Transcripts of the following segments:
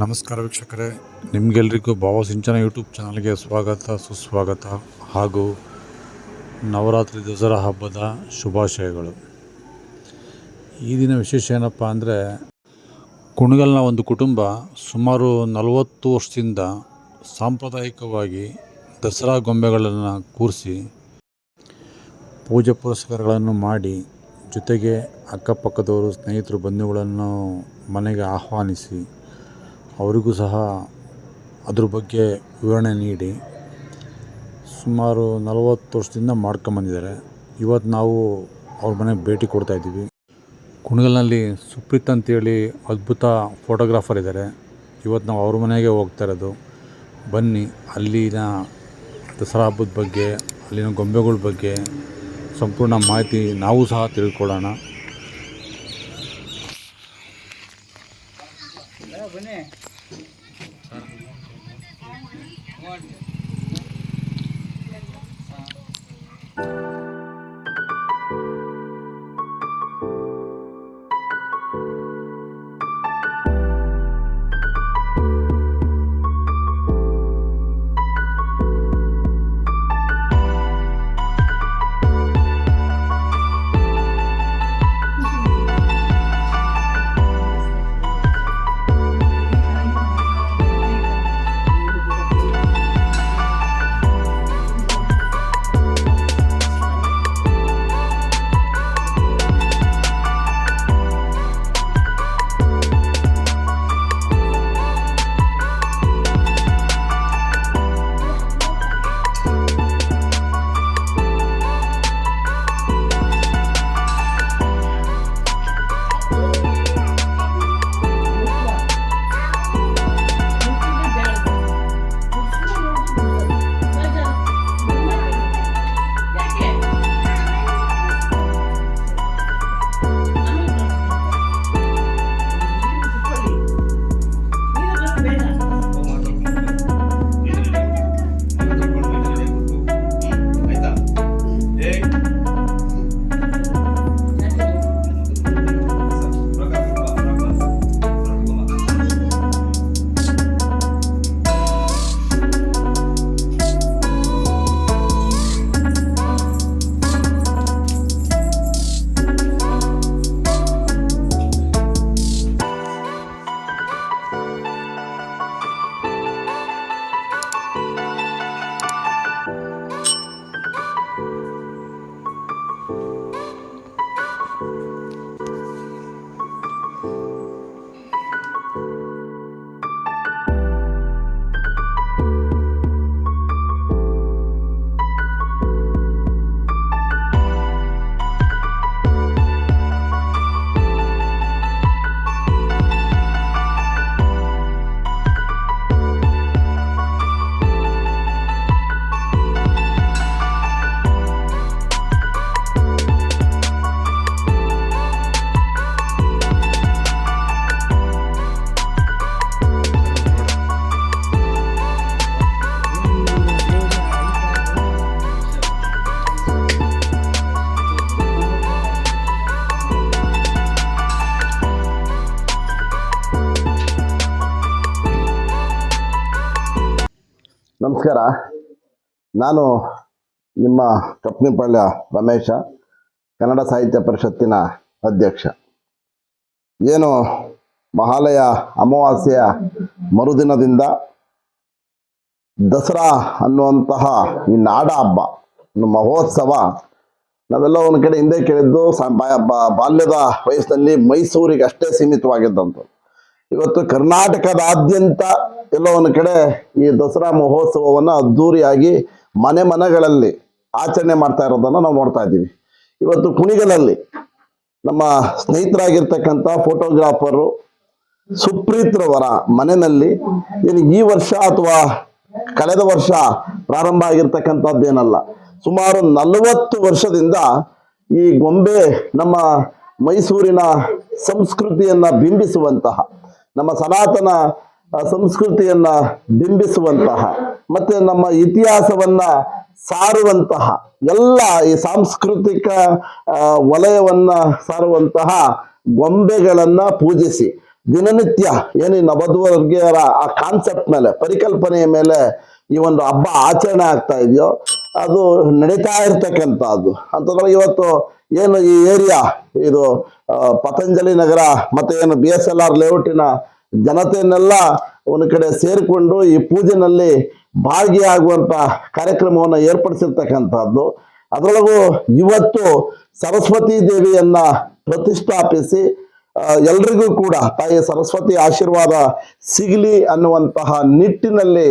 ನಮಸ್ಕಾರ ವೀಕ್ಷಕರೇ. ನಿಮಗೆಲ್ರಿಗೂ ಭಾವಸಿಂಚನ ಯೂಟ್ಯೂಬ್ ಚಾನಲ್ಗೆ ಸ್ವಾಗತ, ಸುಸ್ವಾಗತ ಹಾಗೂ ನವರಾತ್ರಿ ದಸರಾ ಹಬ್ಬದ ಶುಭಾಶಯಗಳು. ಈ ದಿನ ವಿಶೇಷ ಏನಪ್ಪ ಅಂದರೆ, ಕುಣಗಲ್ನ ಒಂದು ಕುಟುಂಬ ಸುಮಾರು ನಲವತ್ತು ವರ್ಷದಿಂದ ಸಾಂಪ್ರದಾಯಿಕವಾಗಿ ದಸರಾ ಗೊಂಬೆಗಳನ್ನು ಕೂರಿಸಿ ಪೂಜೆ ಪುರಸ್ಕಾರಗಳನ್ನು ಮಾಡಿ ಜೊತೆಗೆ ಅಕ್ಕಪಕ್ಕದವರು, ಸ್ನೇಹಿತರು, ಬಂಧುಗಳನ್ನು ಮನೆಗೆ ಆಹ್ವಾನಿಸಿ ಅವರಿಗೂ ಸಹ ಅದ್ರ ಬಗ್ಗೆ ವಿವರಣೆ ನೀಡಿ. ಸುಮಾರು ನಲವತ್ತು ವರ್ಷದಿಂದ ಮಾಡ್ಕೊಂಬಂದಿದ್ದಾರೆ ಇವತ್ತು ನಾವು ಅವ್ರ ಮನೆಗೆ ಭೇಟಿ ಕೊಡ್ತಾ ಇದ್ದೀವಿ. ಕುಣಗಲ್ನಲ್ಲಿ ಸುಪ್ರೀತ್ ಅಂತೇಳಿ ಅದ್ಭುತ ಫೋಟೋಗ್ರಾಫರ್ ಇದ್ದಾರೆ. ಇವತ್ತು ನಾವು ಅವ್ರ ಮನೆಗೆ ಹೋಗ್ತಾ ಇರೋದು. ಬನ್ನಿ, ಅಲ್ಲಿನ ದಸರಾ ಹಬ್ಬದ ಬಗ್ಗೆ, ಅಲ್ಲಿನ ಗೊಂಬೆಗಳ ಬಗ್ಗೆ ಸಂಪೂರ್ಣ ಮಾಹಿತಿ ನಾವು ಸಹ ತಿಳ್ಕೊಳ್ಳೋಣ. ನಮಸ್ಕಾರ. ನಾನು ನಿಮ್ಮ ಕಪ್ನಿಪಾಳ್ಯ ರಮೇಶ, ಕನ್ನಡ ಸಾಹಿತ್ಯ ಪರಿಷತ್ತಿನ ಅಧ್ಯಕ್ಷ. ಏನು ಮಹಾಲಯ ಅಮಾವಾಸ್ಯೆಯ ಮರುದಿನದಿಂದ ದಸರಾ ಅನ್ನುವಂತಹ ಈ ನಾಡ ಹಬ್ಬ ಮಹೋತ್ಸವ, ನಾವೆಲ್ಲ ಒಂದು ಕಡೆ ಹಿಂದೆ ಕೇಳಿದ್ದು ಬಾಲ್ಯದ ವಯಸ್ಸಿನಲ್ಲಿ ಮೈಸೂರಿಗೆ ಅಷ್ಟೇ ಸೀಮಿತವಾಗಿದ್ದಂಥದ್ದು. ಇವತ್ತು ಕರ್ನಾಟಕದಾದ್ಯಂತ ಎಲ್ಲೋ ಒಂದು ಕಡೆ ಈ ದಸರಾ ಮಹೋತ್ಸವವನ್ನು ಅದ್ದೂರಿಯಾಗಿ ಮನೆ ಮನೆಗಳಲ್ಲಿ ಆಚರಣೆ ಮಾಡ್ತಾ ಇರೋದನ್ನು ನಾವು ನೋಡ್ತಾ ಇದ್ದೀವಿ. ಇವತ್ತು ಕುಣಿಗಲಲ್ಲಿ ನಮ್ಮ ಸ್ನೇಹಿತರಾಗಿರ್ತಕ್ಕಂಥ ಫೋಟೋಗ್ರಾಫರು ಸುಪ್ರೀತ್ರವರ ಮನೆಯಲ್ಲಿ ಏನು ಈ ವರ್ಷ ಅಥವಾ ಕಳೆದ ವರ್ಷ ಪ್ರಾರಂಭ ಆಗಿರ್ತಕ್ಕಂಥದ್ದೇನಲ್ಲ, ಸುಮಾರು ನಲವತ್ತು ವರ್ಷದಿಂದ ಈ ಗೊಂಬೆ ನಮ್ಮ ಮೈಸೂರಿನ ಸಂಸ್ಕೃತಿಯನ್ನ ಬಿಂಬಿಸುವಂತಹ ನಮ್ಮ ಸನಾತನ ಸಂಸ್ಕೃತಿಯನ್ನ ಬಿಂಬಿಸುವಂತಹ ಮತ್ತೆ ನಮ್ಮ ಇತಿಹಾಸವನ್ನ ಸಾರುವಂತಹ ಎಲ್ಲ ಈ ಸಾಂಸ್ಕೃತಿಕ ವಲಯವನ್ನ ಸಾರುವಂತಹ ಗೊಂಬೆಗಳನ್ನ ಪೂಜಿಸಿ ದಿನನಿತ್ಯ ಏನು ಈ ಆ ಕಾನ್ಸೆಪ್ಟ್ ಮೇಲೆ, ಪರಿಕಲ್ಪನೆಯ ಮೇಲೆ ಈ ಒಂದು ಹಬ್ಬ ಆಚರಣೆ ಆಗ್ತಾ ಇದೆಯೋ, ಅದು ನಡೀತಾ ಇರ್ತಕ್ಕಂಥದ್ದು. ಅಂತಂದ್ರೆ ಇವತ್ತು ಏನು ಈ ಏರಿಯಾ ಇದು ಪತಂಜಲಿ ನಗರ ಮತ್ತೆ ಏನು ಬಿ ಎಸ್ ಎಲ್ ಆರ್ ಲೇಔಟಿನ ಜನತೆಯನ್ನೆಲ್ಲ ಒಂದು ಕಡೆ ಸೇರಿಕೊಂಡು ಈ ಪೂಜೆನಲ್ಲಿ ಭಾಗಿಯಾಗುವಂತ ಕಾರ್ಯಕ್ರಮವನ್ನು ಏರ್ಪಡಿಸಿರ್ತಕ್ಕಂಥದ್ದು. ಅದರೊಳಗೂ ಇವತ್ತು ಸರಸ್ವತಿ ದೇವಿಯನ್ನ ಪ್ರತಿಷ್ಠಾಪಿಸಿ ಎಲ್ರಿಗೂ ಕೂಡ ತಾಯಿ ಸರಸ್ವತಿ ಆಶೀರ್ವಾದ ಸಿಗಲಿ ಅನ್ನುವಂತಹ ನಿಟ್ಟಿನಲ್ಲಿ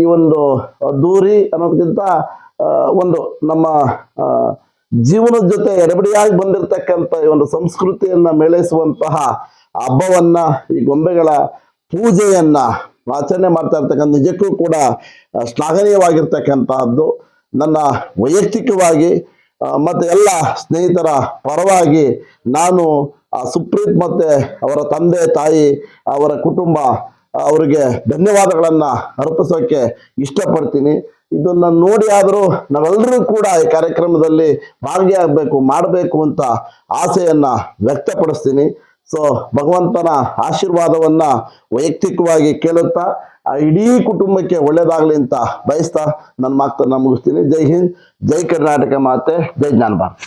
ಈ ಒಂದು ದೂರಿ ಅನ್ನೋದಕ್ಕಿಂತ ಒಂದು ನಮ್ಮ ಜೀವನದ ಜೊತೆ ಎಡಬಡಿಯಾಗಿ ಬಂದಿರತಕ್ಕಂಥ ಒಂದು ಸಂಸ್ಕೃತಿಯನ್ನ ಮೇಳೈಸುವಂತಹ ಹಬ್ಬವನ್ನ, ಈ ಗೊಂಬೆಗಳ ಪೂಜೆಯನ್ನ ಆಚರಣೆ ಮಾಡ್ತಾ ಇರ್ತಕ್ಕಂಥ ನಿಜಕ್ಕೂ ಕೂಡ ಶ್ಲಾಘನೀಯವಾಗಿರ್ತಕ್ಕಂತಹದ್ದು. ನನ್ನ ವೈಯಕ್ತಿಕವಾಗಿ ಮತ್ತು ಎಲ್ಲ ಸ್ನೇಹಿತರ ಪರವಾಗಿ ನಾನು ಸುಪ್ರೀತ್ ಮತ್ತೆ ಅವರ ತಂದೆ, ತಾಯಿ, ಅವರ ಕುಟುಂಬ ಅವರಿಗೆ ಧನ್ಯವಾದಗಳನ್ನು ಅರ್ಪಿಸೋಕೆ ಇಷ್ಟಪಡ್ತೀನಿ. ಇದನ್ನ ನೋಡಿ ಆದರೂ ನಾವೆಲ್ಲರೂ ಕೂಡ ಈ ಕಾರ್ಯಕ್ರಮದಲ್ಲಿ ಭಾಗಿಯಾಗಬೇಕು, ಮಾಡಬೇಕು ಅಂತ ಆಸೆಯನ್ನ ವ್ಯಕ್ತಪಡಿಸ್ತೀನಿ. ಸೊ ಭಗವಂತನ ಆಶೀರ್ವಾದವನ್ನ ವೈಯಕ್ತಿಕವಾಗಿ ಕೇಳುತ್ತಾ, ಆ ಇಡೀ ಕುಟುಂಬಕ್ಕೆ ಒಳ್ಳೇದಾಗಲಿ ಅಂತ ಬಯಸ್ತಾ ನನ್ನ ಮಾತನ್ನ ಮುಗಿಸ್ತೀನಿ. ಜೈ ಹಿಂದ್, ಜೈ ಕರ್ನಾಟಕ ಮಾತೆ, ಜೈ ಜ್ಞಾನ ಭಾರತ್.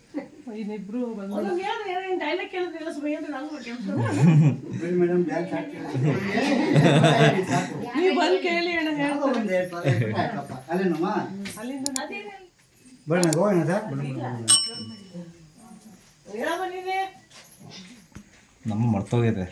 ಒಂದು- ಎಲ್ಲ ಮಿಸ್ ಆಗಿದ್ದಾರೆ ಬಿಡಿ ಮೇಡಮ್ ಡ್ಯಾನ್ಸ್ ಆಗ್ತಿದೆ ಅಲ್ಲೇನಮ್ಮ ಬರೋಣ ಹೋಗೋಣ ಸರ್ ನಮ್ಮ ಮರ್ತೋಗಿದೆ.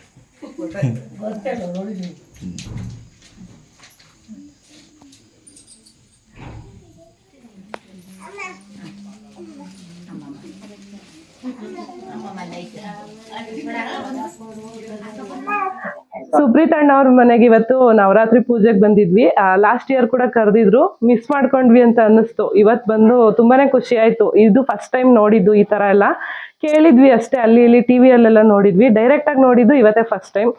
ಸುಪ್ರೀತ್ ಅಣ್ಣ ಅವ್ರ ಮನೆಗೆ ಇವತ್ತು ನವರಾತ್ರಿ ಪೂಜೆಗೆ ಬಂದಿದ್ವಿ. ಲಾಸ್ಟ್ ಇಯರ್ ಕೂಡ ಕರೆದಿದ್ರು. ಮಿಸ್ ಮಾಡ್ಕೊಂಡ್ವಿ ಅಂತ ಅನ್ನಿಸ್ತು. ಇವತ್ತು ಬಂದು ತುಂಬಾನೇ ಖುಷಿ ಆಯ್ತು. ಇದು ಫಸ್ಟ್ ಟೈಮ್ ನೋಡಿದ್ದು ಈ ತರ ಎಲ್ಲ. ಕೇಳಿದ್ವಿ ಅಷ್ಟೇ ಅಲ್ಲಿ ಇಲ್ಲಿ ಟಿ ವಿಯಲ್ಲೆಲ್ಲ ನೋಡಿದ್ವಿ. ಡೈರೆಕ್ಟ್ ಆಗಿ ನೋಡಿದ್ದು ಇವತ್ತೇ ಫಸ್ಟ್ ಟೈಮ್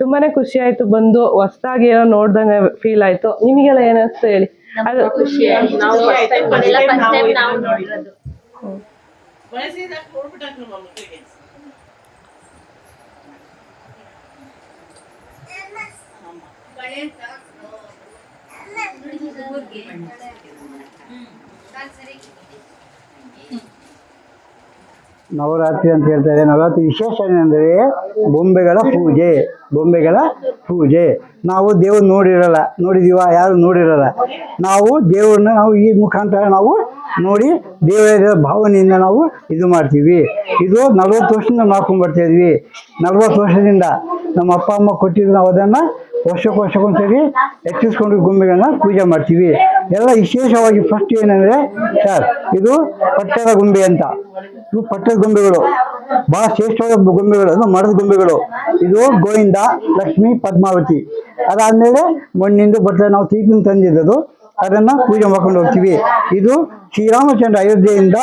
ತುಂಬಾನೇ ಖುಷಿ ಆಯ್ತು. ಬಂದು ಹೊಸದಾಗಿ ಏನೋ ನೋಡ್ದಂಗೆ ಫೀಲ್ ಆಯ್ತು. ನಿಮಗೆಲ್ಲ ಏನಿಸ್ತು ಹೇಳಿ? ಅದು ನವರಾತ್ರಿ ಅಂತ ಹೇಳ್ತಾರೆ ನವರಾತ್ರಿ ವಿಶೇಷ ಏನಂದರೆ ಬೊಂಬೆಗಳ ಪೂಜೆ. ಬೊಂಬೆಗಳ ಪೂಜೆ. ನಾವು ದೇವ್ರ ನೋಡಿರಲ್ಲ, ನೋಡಿದೀವ, ಯಾರು ನೋಡಿರಲ್ಲ. ನಾವು ದೇವ್ರನ್ನ ನಾವು ಈ ಮುಖಾಂತರ ನಾವು ನೋಡಿ ದೇವರ ಭಾವನೆಯಿಂದ ನಾವು ಇದು ಮಾಡ್ತೀವಿ. ಇದು ನಲ್ವತ್ತು ವರ್ಷದಿಂದ ಮಾಡ್ಕೊಂಡು ಬರ್ತಾ ಇದ್ವಿ. ನಲ್ವತ್ತು ವರ್ಷದಿಂದ ನಮ್ಮ ಅಪ್ಪ, ಅಮ್ಮ ಕೊಟ್ಟಿದ್ದು ನಾವು ಅದನ್ನು ವರ್ಷಕ್ಕೆ ವರ್ಷಕ್ಕೊಂದ್ಸರಿ ಹೆಚ್ಚಿಸ್ಕೊಂಡು ಗೊಂಬೆಗಳನ್ನ ಪೂಜೆ ಮಾಡ್ತೀವಿ. ಎಲ್ಲ ವಿಶೇಷವಾಗಿ ಫಸ್ಟ್ ಏನಂದರೆ ಸರ್ ಇದು ಪಟ್ಟದ ಗೊಂಬೆ ಅಂತ. ಇದು ಪಟ್ಟದ ಗೊಂಬೆಗಳು. ಬಹಳ ಶ್ರೇಷ್ಠವಾದ ಗೊಂಬೆಗಳು ಮರದ ಗೊಂಬೆಗಳು. ಇದು ಗೋವಿಂದ ಲಕ್ಷ್ಮಿ ಪದ್ಮಾವತಿ. ಅದಾದ್ಮೇಲೆ ಮಣ್ಣಿಂದ ಬರ್ತದೆ ನಾವು ತೀಪಿನ ತಂದಿದ್ದದು. ಅದನ್ನ ಪೂಜೆ ಮಾಡ್ಕೊಂಡು ಹೋಗ್ತೀವಿ. ಇದು ಶ್ರೀರಾಮಚಂದ್ರ ಅಯೋಧ್ಯೆಯಿಂದ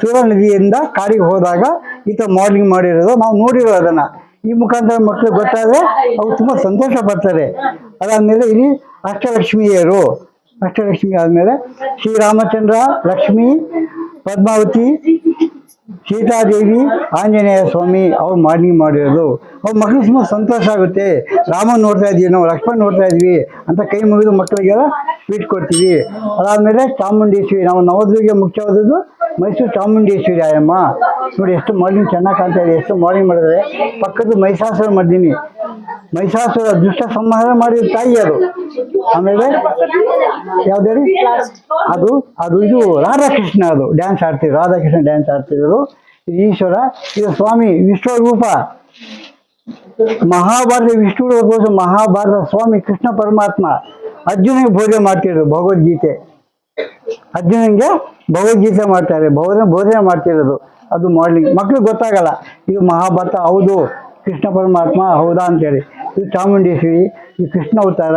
ಸೂರ ನದಿಯಿಂದ ಕಾಡಿಗೆ ಹೋದಾಗ ಈತ ಮಾಡಲಿಂಗ್ ಮಾಡಿರೋದು. ನಾವು ನೋಡಿರೋ ಅದನ್ನ. ಈ ಮುಖಾಂತರ ಮಕ್ಕಳು ಗೊತ್ತಾದ್ರೆ ಅವ್ರು ತುಂಬಾ ಸಂತೋಷ ಪಡ್ತಾರೆ. ಅದಾದ್ಮೇಲೆ ಇಲ್ಲಿ ಅಷ್ಟಲಕ್ಷ್ಮಿಯರು. ಅಷ್ಟಲಕ್ಷ್ಮಿ ಆದ್ಮೇಲೆ ಶ್ರೀರಾಮಚಂದ್ರ, ಲಕ್ಷ್ಮಿ, ಪದ್ಮಾವತಿ ಸೀತಾದೇವಿ, ಆಂಜನೇಯ ಸ್ವಾಮಿ ಅವ್ರು ಮಾರ್ನಿಂಗ್ ಮಾಡಿರೋದು. ಅವ್ರ ಮಕ್ಳು ತುಂಬ ಸಂತೋಷ ಆಗುತ್ತೆ. ರಾಮನ್ ನೋಡ್ತಾ ಇದ್ದೀವಿ ನಾವು ಲಕ್ಷ್ಮಣ್ ನೋಡ್ತಾ ಇದ್ವಿ ಅಂತ ಕೈ ಮುಗಿದು ಮಕ್ಕಳಿಗೆಲ್ಲ ಸ್ವೀಟ್ ಕೊಡ್ತೀವಿ. ಅದಾದಮೇಲೆ ಚಾಮುಂಡೇಶ್ವರಿ, ನಾವು ನವದುರ್ಗೆ ಮುಖ್ಯವಾದದ್ದು ಮೈಸೂರು ಚಾಮುಂಡೇಶ್ವರಿ ಆಯಮ್ಮ ನೋಡಿ, ಎಷ್ಟು ಮಾರ್ನಿಂಗ್ ಚೆನ್ನಾಗಿ ಕಾಣ್ತಾ ಇದೆ, ಎಷ್ಟು ಮಾರ್ನಿಂಗ್ ಮಾಡಿದ್ರೆ ಪಕ್ಕದ ಮೈಸಾಸುರ ಮಾಡಿದ್ದೀನಿ ಮೈಸಾಸುರ ದುಷ್ಟ ಸಂಹಾರ ಮಾಡಿದ ತಾಯಿ ಅದು. ಆಮೇಲೆ ಯಾವ್ದು ಅದು ಅದು ಇದು ರಾಧಾಕೃಷ್ಣ ಅದು. ಡ್ಯಾನ್ಸ್ ಆಡ್ತಿದ್ರು ರಾಧಾಕೃಷ್ಣ ಡ್ಯಾನ್ಸ್ ಆಡ್ತಿರೋದು. ಈಶ್ವರ ಇದು ಸ್ವಾಮಿ ವಿಷ್ಣು ರೂಪ ಮಹಾಭಾರತ ವಿಷ್ಣು ರೂಪ ಮಹಾಭಾರತ, ಸ್ವಾಮಿ ಕೃಷ್ಣ ಪರಮಾತ್ಮ ಅರ್ಜುನಿಗೆ ಬೋಧನೆ ಮಾಡ್ತಿರೋದು ಭಗವದ್ಗೀತೆ. ಅರ್ಜುನಿಗೆ ಭಗವದ್ಗೀತೆ ಮಾಡ್ತಾರೆ ಬೋಧನೆ ಬೋಧನೆ ಮಾಡ್ತಿರೋದು, ಅದು ಮಾಡ್ಲಿಂಗ್ ಮಕ್ಳಿಗೆ ಗೊತ್ತಾಗಲ್ಲ, ಇದು ಮಹಾಭಾರತ, ಹೌದು, ಕೃಷ್ಣ ಪರಮಾತ್ಮ, ಹೌದಾ ಅಂತೇಳಿ. ಇದು ಚಾಮುಂಡೇಶ್ವರಿ, ಇದು ಕೃಷ್ಣ ಅವತಾರ,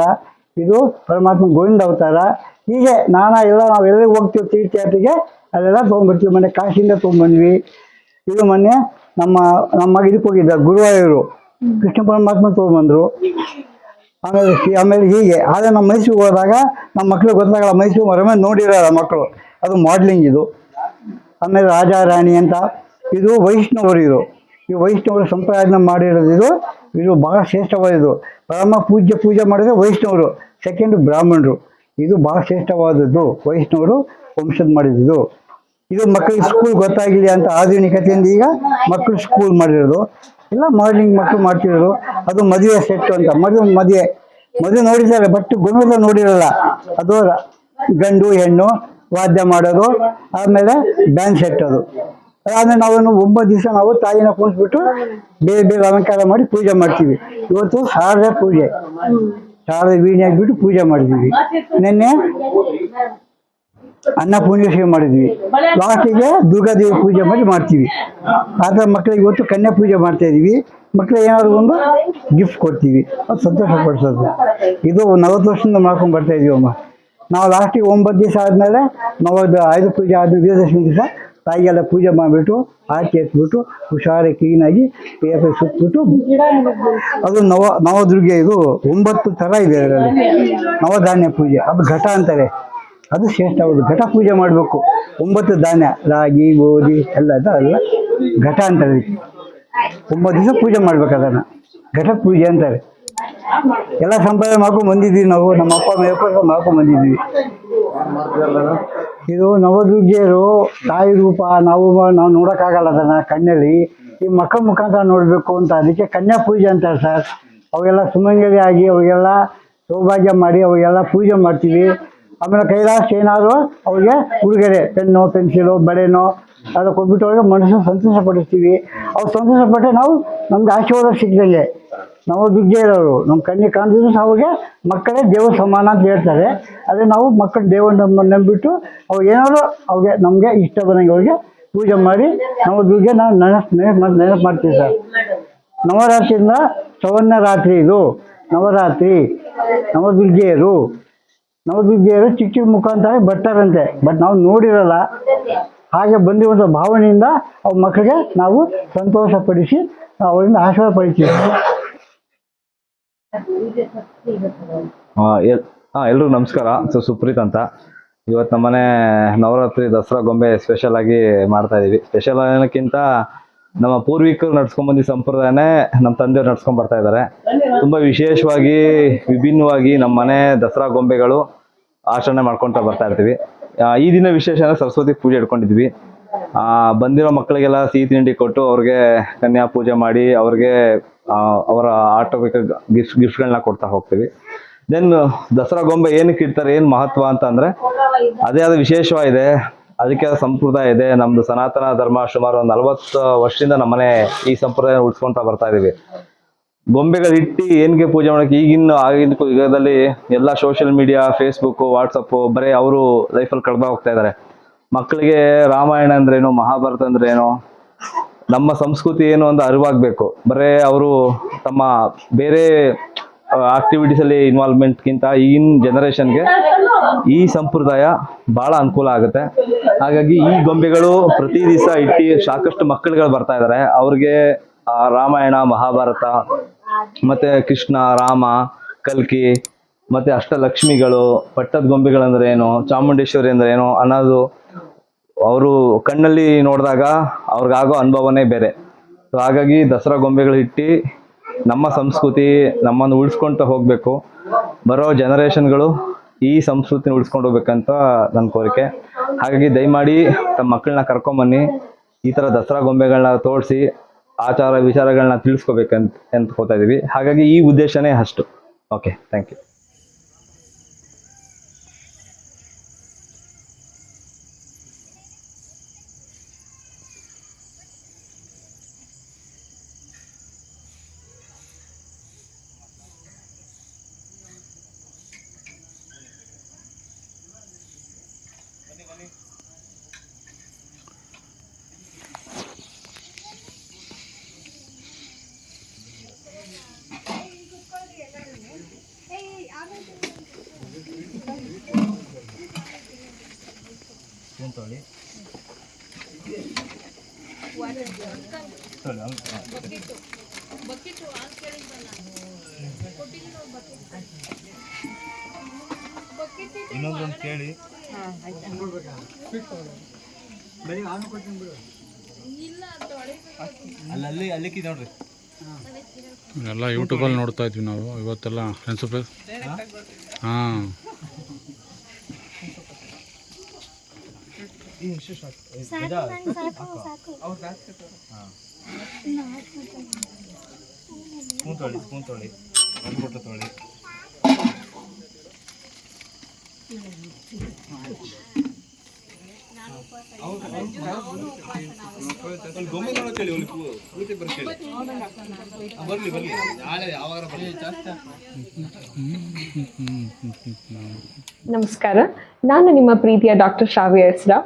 ಇದು ಪರಮಾತ್ಮ ಗೋವಿಂದ ಅವತಾರ. ಹೀಗೆ ನಾನಾ ಎಲ್ಲ ನಾವು ಎಲ್ಲಿಗೆ ಹೋಗ್ತೀವಿ ತೀರ್ಥಯಾತ್ರೆಗೆ ಅಲ್ಲೆಲ್ಲ ತೊಗೊಂಡ್ಬರ್ತೀವಿ. ಮೊನ್ನೆ ಕಾಶಿಯಿಂದ ತೊಗೊಂಡ್ಬಂದ್ವಿ. ಇದು ಮೊನ್ನೆ ನಮ್ಮ ನಮ್ಮ ಮಗ ಇದಕ್ಕೆ ಹೋಗಿದ್ದ ಗುರುವಾಯೂರು. ಕೃಷ್ಣ ಪರಮಾತ್ಮ ತೊಗೊಂಡ್ಬಂದರು. ಆಮೇಲೆ ಆಮೇಲೆ ಹೀಗೆ. ಆದರೆ ನಮ್ಮ ಮೈಸೂರಿಗೆ ಹೋದಾಗ ನಮ್ಮ ಮಕ್ಕಳು ಗೊತ್ತಾಗಲ್ಲ ಮೈಸೂರು ಮರಮೇ ನೋಡಿರಲ್ಲ ಮಕ್ಕಳು. ಅದು ಮಾಡ್ಲಿಂಗ್ ಇದು. ಆಮೇಲೆ ರಾಜ ರಾಣಿ ಅಂತ. ಇದು ವೈಷ್ಣವರು ಇದು ಈ ವೈಷ್ಣವರು ಸಂಪ್ರದಾಯ ಮಾಡಿರೋದು ಇದು. ಇದು ಬಹಳ ಶ್ರೇಷ್ಠವಾದದ್ದು. ಪರಮ ಪೂಜ್ಯ ಪೂಜೆ ಮಾಡಿದ್ರೆ ವೈಷ್ಣವರು. ಸೆಕೆಂಡ್ ಬ್ರಾಹ್ಮಣರು. ಇದು ಬಹಳ ಶ್ರೇಷ್ಠವಾದದ್ದು. ವೈಷ್ಣವರು ವಂಶದ ಮಾಡಿದ್ದು. ಇದು ಮಕ್ಕಳಿಗೆ ಸ್ಕೂಲ್ ಗೊತ್ತಾಗಿಲ್ಲ ಅಂತ ಆಧುನಿಕತೆಯಿಂದ ಈಗ ಮಕ್ಕಳು ಸ್ಕೂಲ್ ಮಾಡಿರೋದು. ಇಲ್ಲ ಮಾರ್ನಿಂಗ್ ಮಕ್ಕಳು ಮಾಡ್ತಿರೋದು. ಅದು ಮದುವೆ ಸೆಟ್ ಅಂತ. ಮದುವೆ ಮದುವೆ. ಮದುವೆ ನೋಡಿದ್ದಾರೆ ಬಟ್ ಗುಣದ ನೋಡಿರಲ್ಲ. ಅದು ಗಂಡು ಹೆಣ್ಣು ವಾದ್ಯ ಮಾಡೋದು ಆಮೇಲೆ ಡ್ಯಾನ್ಸ್ ಸೆಟ್ಟದು ಆಮೇಲೆ ನಾವೇನು ಒಂಬತ್ತು ದಿವಸ ನಾವು ತಾಯಿನ ಕುಣಿಸ್ಬಿಟ್ಟು ಬೇರೆ ಬೇರೆ ಅಲಂಕಾರ ಮಾಡಿ ಪೂಜೆ ಮಾಡ್ತೀವಿ. ಇವತ್ತು ಶಾರದೆ ಪೂಜೆ. ಶಾರದೆ ವೀಣೆ ಹಾಕ್ಬಿಟ್ಟು ಪೂಜೆ ಮಾಡ್ತೀವಿ ನಿನ್ನೆ ಅನ್ನಪೂರ್ಣೇಶ್ವರಿ ಮಾಡಿದ್ವಿ. ಲಾಸ್ಟಿಗೆ ದುರ್ಗಾದೇವಿ ಪೂಜೆ ಮಾಡಿ ಮಾಡ್ತೀವಿ. ಆದ್ರೆ ಮಕ್ಕಳಿಗೆ ಇವತ್ತು ಕನ್ಯಾ ಪೂಜೆ ಮಾಡ್ತಾ ಇದೀವಿ. ಮಕ್ಕಳಿಗೆ ಏನಾದ್ರು ಒಂದು ಗಿಫ್ಟ್ ಕೊಡ್ತೀವಿ. ಅದು ಸಂತೋಷ ಪಡಿಸೋದು. ಇದು ನಲವತ್ತು ವರ್ಷದಿಂದ ಮಾಡ್ಕೊಂಡು ಬರ್ತಾ ಇದೀವಿ ಅಮ್ಮ. ನಾವು ಲಾಸ್ಟಿಗೆ ಒಂಬತ್ತು ದಿವಸ ಆದಮೇಲೆ ನಾವು ಆಯುಧ ಪೂಜೆ ಆದ ವಿಜಯದಶಮಿ ದಿವಸ ತಾಯಿಗೆಲ್ಲ ಪೂಜೆ ಮಾಡಿಬಿಟ್ಟು ಆಚೆ ಎತ್ಬಿಟ್ಟು ಹುಷಾರಿ ಕ್ಲೀನಾಗಿ ಪೇಪರ್ ಸುತ್ತಬಿಟ್ಟು ಅದು ನವ ನವದುರ್ಗೆ ಇದು ಒಂಬತ್ತು ಥರ ಇದೆ ಅದರಲ್ಲಿ. ನವಧಾನ್ಯ ಪೂಜೆ. ಅದು ಘಟ ಅಂತಾರೆ. ಅದು ಶ್ರೇಷ್ಠ ಹೌದು ಘಟ ಪೂಜೆ ಮಾಡಬೇಕು. ಒಂಬತ್ತು ಧಾನ್ಯ ರಾಗಿ, ಗೋಧಿ, ಎಲ್ಲ ಅದೆಲ್ಲ ಘಟ ಅಂತಾರೆ. ಒಂಬತ್ತು ದಿವಸ ಪೂಜೆ ಮಾಡ್ಬೇಕು ಅದನ್ನು. ಘಟ ಪೂಜೆ ಅಂತಾರೆ. ಎಲ್ಲ ಸಂಪ್ರದಾಯ ಮಾಡ್ಕೊಂಡು ಬಂದಿದ್ದೀವಿ ನಾವು. ನಮ್ಮ ಅಪ್ಪ ಮೇಲ್ಕೊಂಡು ಮಾಡ್ಕೊಂಡು ಬಂದಿದ್ದೀವಿ. ಇದು ನವದುರ್ಗಿಯರು ತಾಯಿ ರೂಪ, ನಾವು ನಾವು ನೋಡೋಕ್ಕಾಗಲ್ಲ ಅದನ್ನು ಕಣ್ಣಲ್ಲಿ. ಈ ಮಕ್ಕಳ ಮುಖಾಂತರ ನೋಡಬೇಕು ಅಂತ. ಅದಕ್ಕೆ ಕನ್ಯಾ ಪೂಜೆ ಅಂತಾರೆ ಸರ್. ಅವಾಗೆಲ್ಲ ಸುಮಂಗಲಿ ಆಗಿ ಅವಾಗೆಲ್ಲ ಸೌಭಾಗ್ಯ ಮಾಡಿ ಅವಾಗೆಲ್ಲ ಪೂಜೆ ಮಾಡ್ತೀವಿ. ಆಮೇಲೆ ಕೈಲಾಸ ಏನಾದರೂ ಅವ್ರಿಗೆ ಉಡುಗೊರೆ, ಪೆನ್ನು, ಪೆನ್ಸಿಲು, ಬಳೆನೋ, ಅದು ಕೊಟ್ಬಿಟ್ಟು ಅವ್ರಿಗೆ ಮನಸ್ಸು ಸಂತೋಷ ಪಡಿಸ್ತೀವಿ ಅವ್ರು ಸಂತೋಷ ಪಟ್ಟರೆ ನಾವು ನಮ್ಗೆ ಆಶೀರ್ವಾದ ಸಿಗ್ದಂಗೆ. ನಾವು ದುಡ್ಡೇ ಇರೋರು ನಮ್ಮ ಕಣ್ಣಿಗೆ ಕಾಣ್ದಿದ್ರು ಅವ್ರಿಗೆ ಮಕ್ಕಳೇ ದೇವ್ರ ಸಮಾನ ಅಂತ ಹೇಳ್ತಾರೆ. ಅದೇ ನಾವು ಮಕ್ಕಳು ದೇವ್ರ ನಮ್ಮ ನಂಬಿಟ್ಟು ಅವ್ರು ಏನಾದ್ರು ಅವ್ರಿಗೆ ನಮಗೆ ಇಷ್ಟ ಬಂದಂಗೆ ಅವ್ರಿಗೆ ಪೂಜೆ ಮಾಡಿ ನಾವು ದುಡ್ಡೆ ನಾವು ನೆನಪು ನೆನಪು ನೆನಪು ಮಾಡ್ತೀವಿ ಸರ್. ನವರಾತ್ರಿಯಿಂದ ಸವರ್ಣ ರಾತ್ರಿ ಇದು. ನವರಾತ್ರಿ. ನವದುರ್ಗಿಯರು ನವದುರ್ಗಿಯರು ಚಿಕ್ಕ ಚಿಕ್ಕ ಮುಖಾಂತರ ಬರ್ತಾರಂತೆ. ಬಟ್ ನಾವು ನೋಡಿರಲ್ಲ. ಹಾಗೆ ಬಂದಿರುವಂಥ ಭಾವನೆಯಿಂದ ಅವ್ರ ಮಕ್ಕಳಿಗೆ ನಾವು ಸಂತೋಷಪಡಿಸಿ ಅವರಿಂದ ಆಶೀರ್ವಾದ ಪಡಿತೀವಿ. ಹಾ ಎಲ್ರಿಗೂ ನಮಸ್ಕಾರ. ಸೊ, ಸುಪ್ರೀತ್ ಅಂತ. ಇವತ್ತು ನಮ್ಮನೆ ನವರಾತ್ರಿ ದಸರಾ ಗೊಂಬೆ ಸ್ಪೆಷಲ್ ಆಗಿ ಮಾಡ್ತಾ ಇದೀವಿ. ಸ್ಪೆಷಲ್ ಅನ್ನೋಕ್ಕಿಂತ ನಮ್ಮ ಪೂರ್ವಿಕರು ನಡ್ಸ್ಕೊಂಡ್ ಬಂದಿದ್ದ ಸಂಪ್ರದಾಯನೇ ನಮ್ಮ ತಂದೆಯವ್ರು ನಡ್ಸ್ಕೊಂಡ್ ಬರ್ತಾ ಇದ್ದಾರೆ. ತುಂಬಾ ವಿಶೇಷವಾಗಿ, ವಿಭಿನ್ನವಾಗಿ ನಮ್ಮ ಮನೆ ದಸರಾ ಗೊಂಬೆಗಳು ಆಚರಣೆ ಮಾಡ್ಕೊಂತ ಬರ್ತಾ ಇರ್ತೀವಿ. ಈ ದಿನ ವಿಶೇಷ ಅಂದ್ರೆ ಸರಸ್ವತಿ ಪೂಜೆ ಇಟ್ಕೊಂಡಿದ್ವಿ. ಬಂದಿರೋ ಮಕ್ಕಳಿಗೆಲ್ಲ ಸಿಹಿ ತಿಂಡಿ ಕೊಟ್ಟು ಅವ್ರಿಗೆ ಕನ್ಯಾ ಪೂಜೆ ಮಾಡಿ ಅವ್ರಿಗೆ ಅವರ ಆಟ ಗಿಫ್ಟ್ ಗಿಫ್ಟ್ಗಳನ್ನ ಕೊಡ್ತಾ ಹೋಗ್ತೀವಿ. ದೆನ್ ದಸರಾ ಗೊಂಬೆ ಏನಕ್ಕೆ ಇಡ್ತಾರೆ, ಏನು ಮಹತ್ವ ಅಂತ ಅಂದ್ರೆ ಅದೇ ಅದು ವಿಶೇಷವಾಗಿದೆ ಅದಕ್ಕೆ ಸಂಪ್ರದಾಯ ಇದೆ. ನಮ್ದು ಸನಾತನ ಧರ್ಮ ಸುಮಾರು ಒಂದು ನಲವತ್ತು ವರ್ಷದಿಂದ ನಮ್ಮನೆ ಈ ಸಂಪ್ರದಾಯ ಉಳಿಸ್ಕೊಂತ ಬರ್ತಾ ಇದೀವಿ. ಗೊಂಬೆಗಳು ಇಟ್ಟು ಏನ್ಗೆ ಪೂಜೆ ಮಾಡಕ್ಕೆ? ಈಗಿನ ಆಗಿನ ಯುಗದಲ್ಲಿ ಎಲ್ಲ ಸೋಷಿಯಲ್ ಮೀಡಿಯಾ ಫೇಸ್ಬುಕ್ ವಾಟ್ಸಪ್ಪು ಬರೀ ಅವರು ಲೈಫಲ್ಲಿ ಕಳೆದ ಹೋಗ್ತಾ ಇದ್ದಾರೆ ಮಕ್ಕಳಿಗೆ ರಾಮಾಯಣ ಅಂದ್ರೇನು ಮಹಾಭಾರತ ಅಂದ್ರೇನು ನಮ್ಮ ಸಂಸ್ಕೃತಿ ಏನು ಅಂತ ಅರಿವಾಗಬೇಕು. ಬರೇ ಅವರು ತಮ್ಮ ಬೇರೆ ಆಕ್ಟಿವಿಟೀಸ್ ಅಲ್ಲಿ ಇನ್ವಾಲ್ವ್ಮೆಂಟ್ಗಿಂತ ಈಗಿನ ಜನರೇಷನ್ಗೆ ಈ ಸಂಪ್ರದಾಯ ಬಹಳ ಅನುಕೂಲ ಆಗುತ್ತೆ. ಹಾಗಾಗಿ ಈ ಗೊಂಬೆಗಳು ಪ್ರತಿ ದಿವಸ ಇಟ್ಟು ಸಾಕಷ್ಟು ಮಕ್ಕಳುಗಳು ಬರ್ತಾ ಇದ್ದಾರೆ ಅವ್ರಿಗೆ ರಾಮಾಯಣ, ಮಹಾಭಾರತ ಮತ್ತೆ ಕೃಷ್ಣ, ರಾಮ, ಕಲ್ಕಿ, ಮತ್ತೆ ಅಷ್ಟಲಕ್ಷ್ಮಿಗಳು, ಪಟ್ಟದ ಗೊಂಬೆಗಳಂದ್ರೆ ಏನು, ಚಾಮುಂಡೇಶ್ವರಿ ಅಂದ್ರೆ ಏನು, ಅನ್ನೋದು ಅವರು ಕಣ್ಣಲ್ಲಿ ನೋಡಿದಾಗ ಅವ್ರಿಗಾಗೋ ಅನುಭವನೇ ಬೇರೆ. ಸೊ ಹಾಗಾಗಿ ದಸರಾ ಗೊಂಬೆಗಳು ಇಟ್ಟು ನಮ್ಮ ಸಂಸ್ಕೃತಿ ನಮ್ಮನ್ನು ಉಳಿಸ್ಕೊಂತ ಹೋಗ್ಬೇಕು. ಬರೋ ಜನರೇಷನ್ಗಳು ಈ ಸಂಸ್ಕೃತಿನ ಉಳಿಸ್ಕೊಂಡು ಹೋಗ್ಬೇಕಂತ ನನ್ನ ಕೋರಿಕೆ. ಹಾಗಾಗಿ ದಯಮಾಡಿ ತಮ್ಮ ಮಕ್ಕಳನ್ನ ಕರ್ಕೊಂಬನ್ನಿ, ಈ ಥರ ದಸರಾ ಗೊಂಬೆಗಳನ್ನ ತೋರಿಸಿ. ಆಚಾರ ವಿಚಾರಗಳನ್ನ ತಿಳಿಸ್ಕೋಬೇಕಂತ ಅಂದ್ಕೋತಾ ಇದೀವಿ. ಹಾಗಾಗಿ ಈ ಉದ್ದೇಶನೇ ಅಷ್ಟು. ಓಕೆ ಥ್ಯಾಂಕ್ ಯು ತೊಳಿ. ತೊಳಿ ಇನ್ನೊಂದೊಂದು ಕೇಳಿ. ಎಲ್ಲ ಯೂಟ್ಯೂಬಲ್ಲಿ ನೋಡ್ತಾ ಇದ್ವಿ ನಾವು ಇವತ್ತೆಲ್ಲ ಫ್ರೆಂಡ್ಸ್ ಹಾಂ. ಸ್ಪೂನ್ ತೊಳಿ ತೊಳಿ ನಾಳೆ ಯಾವಾಗ ಬರಲಿ ನಮಸ್ಕಾರ. ನಾನು ನಿಮ್ಮ ಪ್ರೀತಿಯ ಡಾಕ್ಟರ್ ಶ್ರಾವ್ಯ ಹೆಸರಾವ್